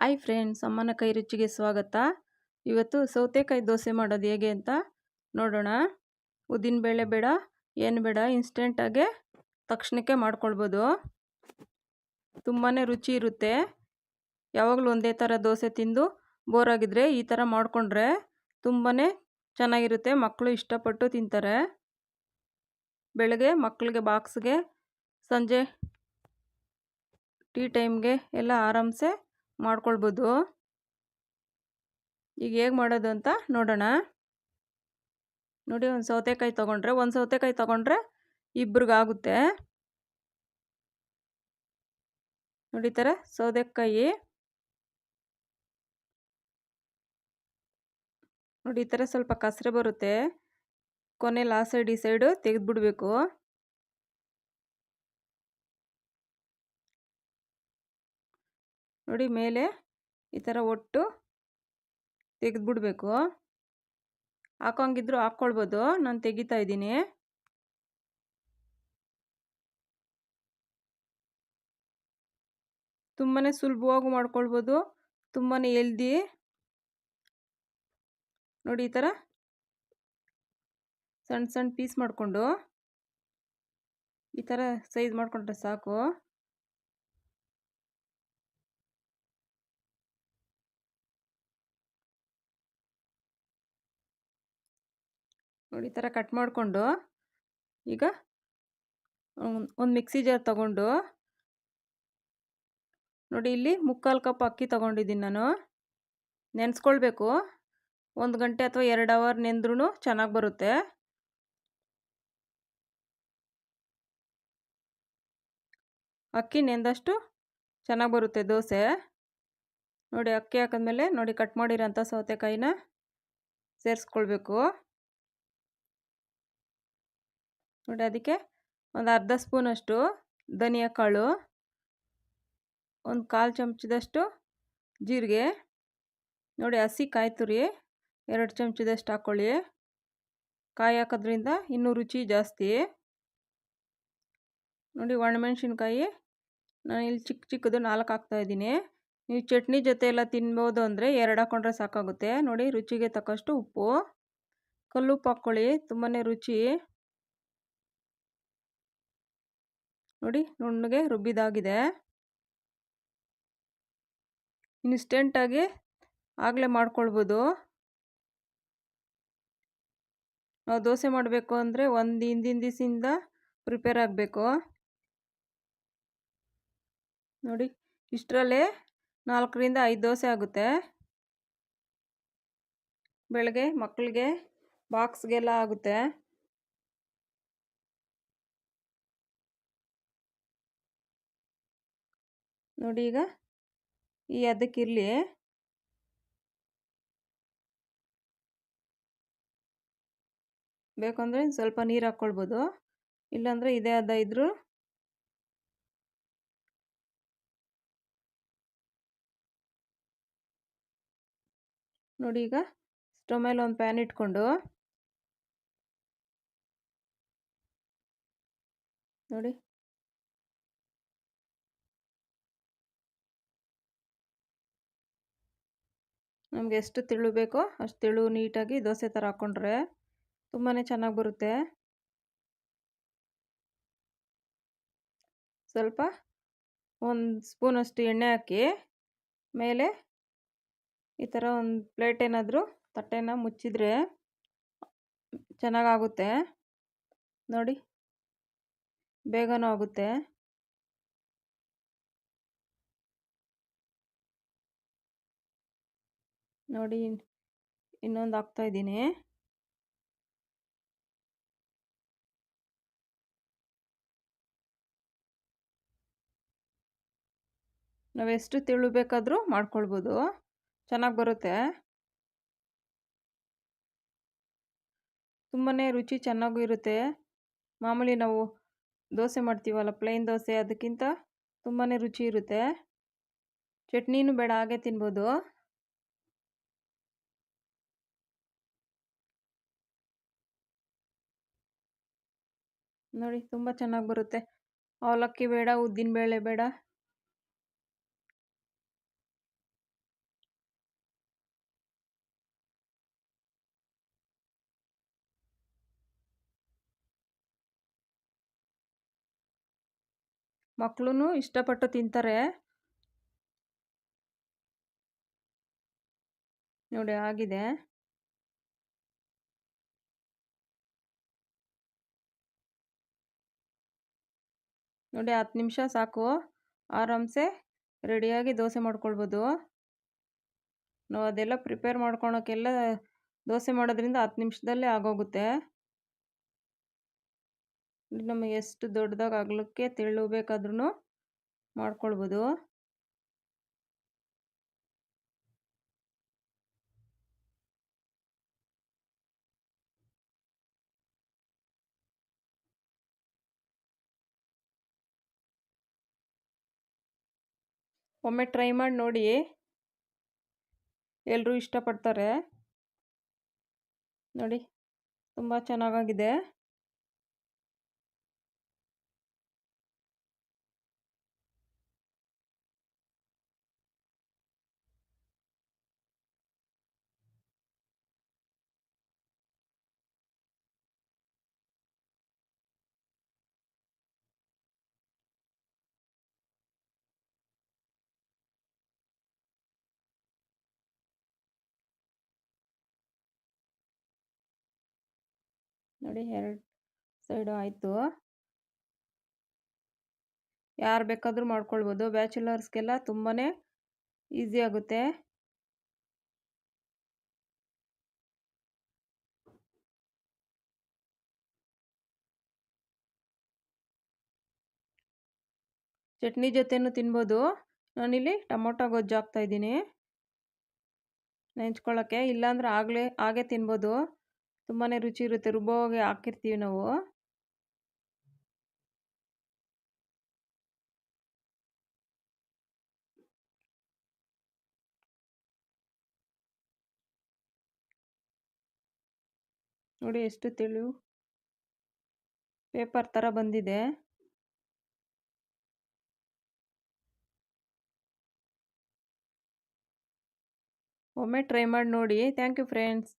Hi friends, ಅಮ್ಮನ ಕೈ ರುಚಿಗೆ ಸ್ವಾಗತ. ಇವತ್ತು ಸೌತೆಕಾಯಿ ದೋಸೆ ಮಾಡೋದು ಹೇಗೆ ಅಂತ ನೋಡೋಣ. ಉದ್ದಿನಬೇಳೆ ಬೇಡ, ಏನು ಬೇಡ ಇನ್ಸ್ಟೆಂಟಾಗೆ ತಕ್ಷಣಕ್ಕೆ ಮಾಡ್ಕೊಳ್ಬೋದು. ತುಂಬಾ ರುಚಿ ಇರುತ್ತೆ. ಯಾವಾಗಲೂ ಒಂದೇ ಥರ ದೋಸೆ ತಿಂದು ಬೋರ್ ಆಗಿದ್ರೆ ಈ ಥರ ಮಾಡಿಕೊಂಡ್ರೆ ತುಂಬಾ ಚೆನ್ನಾಗಿರುತ್ತೆ. ಮಕ್ಕಳು ಇಷ್ಟಪಟ್ಟು ತಿಂತಾರೆ. ಬೆಳಗ್ಗೆ ಮಕ್ಕಳಿಗೆ ಬಾಕ್ಸ್ಗೆ ಸಂಜೆ ಟೀ ಟೈಮ್ಗೆ ಎಲ್ಲ ಆರಾಮ್ಸೆ ಮಾಡ್ಕೊಳ್ಬೋದು. ಈಗ ಹೇಗೆ ಮಾಡೋದು ಅಂತ ನೋಡೋಣ. ನೋಡಿ ಒಂದು ಸೌತೆಕಾಯಿ ತೊಗೊಂಡ್ರೆ, ಒಂದು ಸೌತೆಕಾಯಿ ತೊಗೊಂಡ್ರೆ ಇಬ್ರಿಗಾಗುತ್ತೆ. ನೋಡಿ ಥರ ಸೌತೆಕಾಯಿ. ನೋಡಿ ಈ ಥರ ಸ್ವಲ್ಪ ಕಸರೆ ಬರುತ್ತೆ. ಕೊನೆಯಲ್ಲಿ ಆ ಸೈಡ್, ಈ ಸೈಡು ತೆಗೆದುಬಿಡ್ಬೇಕು. ನೋಡಿ ಮೇಲೆ ಈ ಥರ ಒಟ್ಟು ತೆಗೆದ್ಬಿಡ್ಬೇಕು. ಹಾಕೋಂಗಿದ್ರು ಹಾಕ್ಕೊಳ್ಬೋದು. ನಾನು ತೆಗಿತಾ ಇದ್ದೀನಿ. ತುಂಬಾ ಸುಲಭವಾಗಿ ಮಾಡ್ಕೊಳ್ಬೋದು. ತುಂಬಾ ಎಲ್ದಿ ನೋಡಿ ಈ ಥರ ಸಣ್ಣ ಸಣ್ಣ ಪೀಸ್ ಮಾಡಿಕೊಂಡು ಈ ಥರ ಸೈಜ್ ಮಾಡಿಕೊಂಡ್ರೆ ಸಾಕು. ನೋಡಿ ಈ ಥರ ಕಟ್ ಮಾಡಿಕೊಂಡು ಈಗ ಒಂದು ಮಿಕ್ಸಿ ಜಾರ್ ತಗೊಂಡು ನೋಡಿ ಇಲ್ಲಿ ಮುಕ್ಕಾಲು ಕಪ್ ಅಕ್ಕಿ ತೊಗೊಂಡಿದ್ದೀನಿ ನಾನು. ನೆನೆಸ್ಕೊಳ್ಬೇಕು. ಒಂದು ಗಂಟೆ ಅಥವಾ ಎರಡು ಅವರ್ ನೆಂದ್ರೂ ಚೆನ್ನಾಗಿ ಬರುತ್ತೆ. ಅಕ್ಕಿ ನೆಂದಷ್ಟು ಚೆನ್ನಾಗಿ ಬರುತ್ತೆ ದೋಸೆ. ನೋಡಿ ಅಕ್ಕಿ ಹಾಕಿದ್ಮೇಲೆ ನೋಡಿ ಕಟ್ ಮಾಡಿರೋಂಥ ಸೌತೆಕಾಯಿನ ಸೇರಿಸ್ಕೊಳ್ಬೇಕು. ನೋಡಿ ಅದಕ್ಕೆ ಒಂದು ಅರ್ಧ ಸ್ಪೂನಷ್ಟು ಧನಿಯಾ ಕಾಳು, ಒಂದು ಕಾಲು ಚಮಚದಷ್ಟು ಜೀರಿಗೆ, ನೋಡಿ ಹಸಿ ಕಾಯಿ ತುರಿ, ಎರಡು ಚಮಚದಷ್ಟು ಹಾಕ್ಕೊಳ್ಳಿ. ಕಾಯಿ ಹಾಕೋದ್ರಿಂದ ಇನ್ನೂ ರುಚಿ ಜಾಸ್ತಿ. ನೋಡಿ ಒಣಮೆಣ್ಸಿನ್ಕಾಯಿ, ನಾನು ಇಲ್ಲಿ ಚಿಕ್ಕ ಚಿಕ್ಕದು ನಾಲ್ಕು ಹಾಕ್ತಾಯಿದ್ದೀನಿ ನೀವು ಚಟ್ನಿ ಜೊತೆ ಎಲ್ಲ ತಿನ್ಬೋದು ಅಂದರೆ ಎರಡು ಹಾಕ್ಕೊಂಡ್ರೆ ಸಾಕಾಗುತ್ತೆ. ನೋಡಿ ರುಚಿಗೆ ತಕ್ಕಷ್ಟು ಉಪ್ಪು. ಕಲ್ಲುಪ್ಪು ಹಾಕ್ಕೊಳ್ಳಿ ತುಂಬಾ ರುಚಿ. ನೋಡಿ ನುಣ್ಣಗೆ ರುಬ್ಬಿದಾಗಿದೆ. ಇನ್ಸ್ಟೆಂಟಾಗಿ ಆಗಲೇ ಮಾಡ್ಕೊಳ್ಬೋದು. ನಾವು ದೋಸೆ ಮಾಡಬೇಕು ಅಂದರೆ ಒಂದು ಹಿಂದಿನ ದಿವಸದಿಂದ ಪ್ರಿಪೇರ್ ಆಗಬೇಕು. ನೋಡಿ ಇಷ್ಟರಲ್ಲೇ ನಾಲ್ಕರಿಂದ ಐದು ದೋಸೆ ಆಗುತ್ತೆ. ಬೆಳಗ್ಗೆ ಮಕ್ಕಳಿಗೆ ಬಾಕ್ಸ್ಗೆಲ್ಲ ಆಗುತ್ತೆ. ನೋಡಿ ಈಗ. ಈ ಅದಕ್ಕಿರಲಿ ಬೇಕಂದ್ರೆ ಸ್ವಲ್ಪ ನೀರು ಹಾಕ್ಕೊಳ್ಬೋದು ಇಲ್ಲಾಂದರೆ ಇದೇ ಅದ ಇದ್ರು ನೋಡಿ ಈಗ ಸ್ಟವ್ ಒಂದು ಪ್ಯಾನ್ ಇಟ್ಕೊಂಡು ನೋಡಿ. ನಮ್ಗೆ ಎಷ್ಟು ತಿಳು ಬೇಕೋ ಅಷ್ಟು ತಿಳು ನೀಟಾಗಿ ದೋಸೆ ಥರ ಹಾಕ್ಕೊಂಡ್ರೆ ತುಂಬಾ ಚೆನ್ನಾಗಿ ಬರುತ್ತೆ. ಸ್ವಲ್ಪ ಒಂದು ಸ್ಪೂನಷ್ಟು ಎಣ್ಣೆ ಹಾಕಿ ಮೇಲೆ ಈ ಥರ ಒಂದು ಪ್ಲೇಟ್ ಏನಾದರೂ ತಟ್ಟೆನ ಮುಚ್ಚಿದ್ರೆ ಚೆನ್ನಾಗಾಗುತ್ತೆ ನೋಡಿ, ಬೇಗನೂ ಆಗುತ್ತೆ. ನೋಡಿ ಇನ್ನೊಂದು ಹಾಕ್ತಾಯಿದ್ದೀನಿ ನಾವು ಎಷ್ಟು ತಿಳು ಬೇಕಾದರೂ ಮಾಡ್ಕೊಳ್ಬೋದು. ಚೆನ್ನಾಗಿ ಬರುತ್ತೆ. ತುಂಬಾ ರುಚಿ ಚೆನ್ನಾಗೂ ಇರುತ್ತೆ. ಮಾಮೂಲಿ ನಾವು ದೋಸೆ ಮಾಡ್ತೀವಲ್ಲ, ಪ್ಲೈನ್ ದೋಸೆ, ಅದಕ್ಕಿಂತ ತುಂಬಾ ರುಚಿ ಇರುತ್ತೆ. ಚಟ್ನಿನೂ ಬೇಡ, ಹಾಗೆ ತಿನ್ಬೋದು. ನೋಡಿ ತುಂಬ ಚೆನ್ನಾಗಿ ಬರುತ್ತೆ. ಅವಲಕ್ಕಿ ಬೇಡ ಉದ್ದಿನ ಬೇಳೆ ಬೇಡ. ಮಕ್ಕಳು ಇಷ್ಟಪಟ್ಟು ತಿಂತಾರೆ. ನೋಡಿ ಆಗಿದೆ. ನೋಡಿ ಹತ್ತು ನಿಮಿಷ ಸಾಕು. ಆರಾಮ್ಸೆ ರೆಡಿಯಾಗಿ ದೋಸೆ ಮಾಡ್ಕೊಳ್ಬೋದು. ನಾವು ಅದೆಲ್ಲ ಪ್ರಿಪೇರ್ ಮಾಡ್ಕೊಳಕ್ಕೆಲ್ಲ ದೋಸೆ ಮಾಡೋದ್ರಿಂದ ಹತ್ತು ನಿಮಿಷದಲ್ಲೇ ಆಗೋಗುತ್ತೆ. ನಮಗೆ ಎಷ್ಟು ದೊಡ್ಡದಾಗಿ ಅಗಲಕ್ಕೆ ತೆಳ್ಳು ಬೇಕಾದ್ರೂ ಮಾಡ್ಕೊಳ್ಬೋದು. ಒಮ್ಮೆ ಟ್ರೈ ಮಾಡಿ ನೋಡಿ. ಎಲ್ಲರೂ ಇಷ್ಟಪಡ್ತಾರೆ. ನೋಡಿ ತುಂಬ ಚೆನ್ನಾಗಾಗಿದೆ. ನೋಡಿ ಎರಡು ಸೈಡು ಆಯಿತು. ಯಾರು ಬೇಕಾದರೂ ಮಾಡ್ಕೊಳ್ಬೋದು. ಬ್ಯಾಚುಲರ್ಸ್ಗೆಲ್ಲ ತುಂಬಾ ಈಸಿ ಆಗುತ್ತೆ. ಚಟ್ನಿ ಜೊತೆನೂ ತಿನ್ಬೋದು. ನಾನಿಲ್ಲಿ ಟೊಮೊಟೊ ಗೊಜ್ಜು ಹಾಕ್ತಾಯಿದ್ದೀನಿ ನೆಂಚ್ಕೊಳ್ಳೋಕ್ಕೆ ಇಲ್ಲಾಂದ್ರೆ ಆಗಲೇ ಹಾಗೆ ತಿನ್ಬೋದು. ತುಂಬಾ ರುಚಿ ಇರುತ್ತೆ. ರುಬ್ಬೋಗೆ ಹಾಕಿರ್ತೀವಿ ನಾವು. ನೋಡಿ ಎಷ್ಟು ತೆಳು ಪೇಪರ್ ಥರ ಬಂದಿದೆ. ಒಮ್ಮೆ ಟ್ರೈ ಮಾಡಿ ನೋಡಿ. Thank you friends.